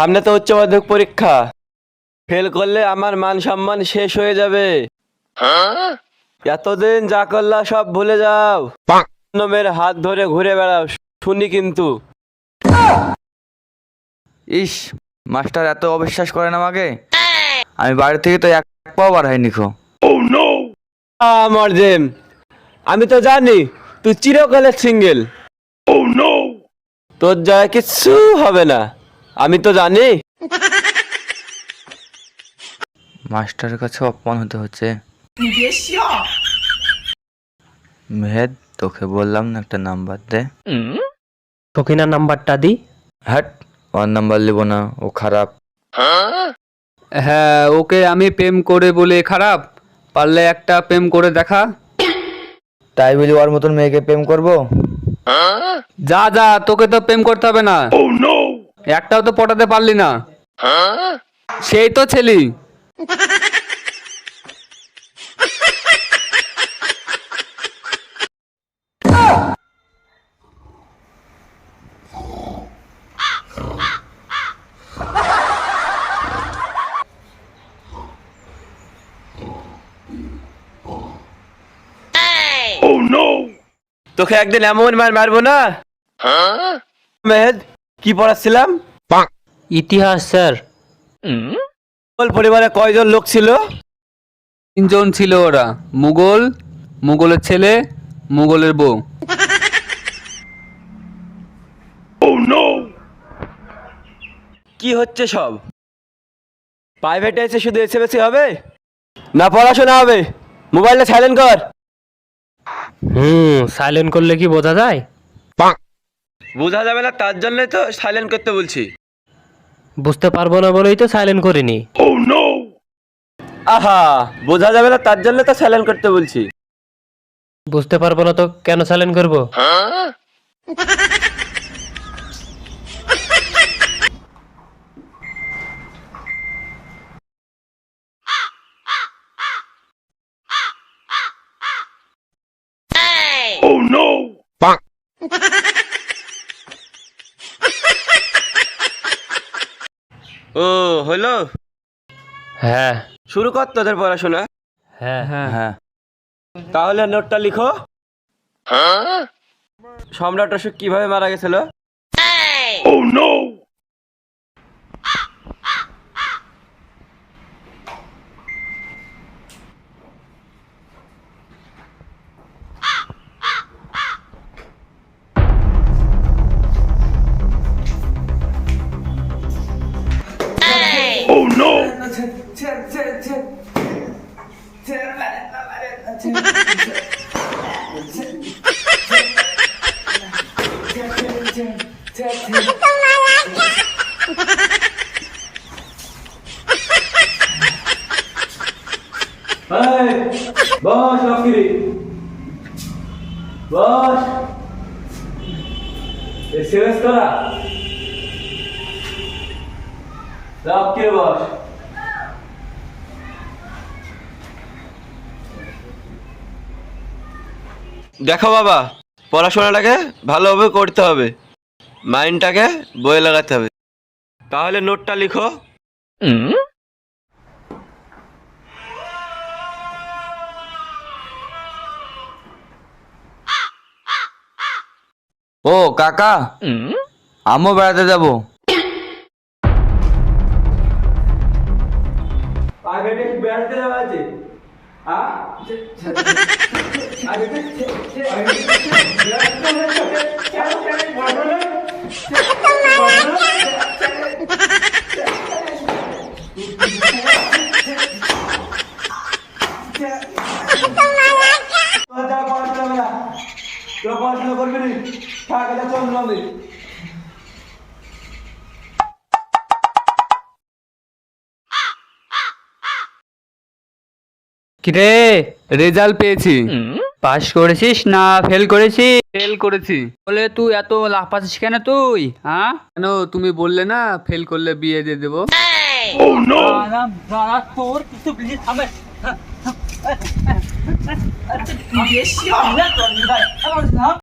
সামনে তো উচ্চ মাধ্যমিক পরীক্ষা। ফেল করলে আমার মান সম্মান শেষ হয়ে যাবে। এতদিন যা করলা সব ভুলে যাও। মেয়ের হাত ধরে ঘুরে বেড়াও শুনি কিন্তু। ইস মাস্টার এত অবিশ্বাস করেন আমাকে? আমি বাড়ি থেকে তো এক পাও বার হয়নি খো। আমি তো জানি তুই চিরকালের সিঙ্গেল তোর যায় কিচ্ছু হবে না। আমি তো জানি। মাস্টারের কাছে অপমান হতে হচ্ছে। মেহেদ তোকে বললাম না একটা নাম্বার দে। সখিনার নাম্বারটা দি? হ্যাট ওর নাম্বার লিব না ও খারাপ। হ্যাঁ? ওকে আমি প্রেম করে বলে খারাপ। পারলে একটা প্রেম করে দেখা। তাই বলি ওর মতন মেয়েকে প্রেম করব? যা যা তোকে তো প্রেম করতে হবে না। একটাও তো পটাতে পারলি না। সেই তো ছেলি। তোকে একদিন এমন মার মারবো না? মেহেদ। কি পড়াচ্ছিলাম? ইতিহাস স্যার। বল পরিবারে কয়জন লোক ছিল? তিনজন ছিল ওরা। মুঘল মুঘলের ছেলে মুঘলের বউ। কি হচ্ছে সব? প্রাইভেটে এসে শুধু এসে হবে? না পড়াশোনা হবে? মোবাইলটা সাইলেন্ট কর। হুম সাইলেন্ট করলে কি বোঝা যায়? বোঝা যাবে না তার জন্যই তো সাইলেন্ট করতে বলছি। বুঝতে পারব না বলেই তো সাইলেন্ট করিনি। আহা বোঝা যাবে না তার জন্য তো সাইলেন্ট করতে বলছি। বুঝতে পারব না তো কেন সাইলেন্ট করব? ও হলো হ্যাঁ। শুরু কর তোদের পড়াশোনা। হ্যাঁ। হ্যাঁ। হ্যাঁ। তাহলে নোটটা লিখো। সম্রাট অশোক কীভাবে মারা গেছিল? বস লক্ষ্মী বস এসএমএস বস দেখো বাবা পড়াশোনাটাকে ভালোভাবে করতে হবে। মাইন্ডটাকে বয়ে লাগাতে হবে। তাহলে নোটটা লিখো। ও কাকা। আমিও বেড়াতে যাব। বেড়াতে যাওয়া আছে পড়াশোনা করবি নি থাকে চল কিরে রেজাল্ট পেয়েছি পাস করেছিস না ফেল করেছিস ফেল করেছি বলে তুই এত লাফাচ্ছিস কেন তুই হ্যাঁ কেন তুমি বললে না ফেল করলে বিয়ে দিয়ে দেবো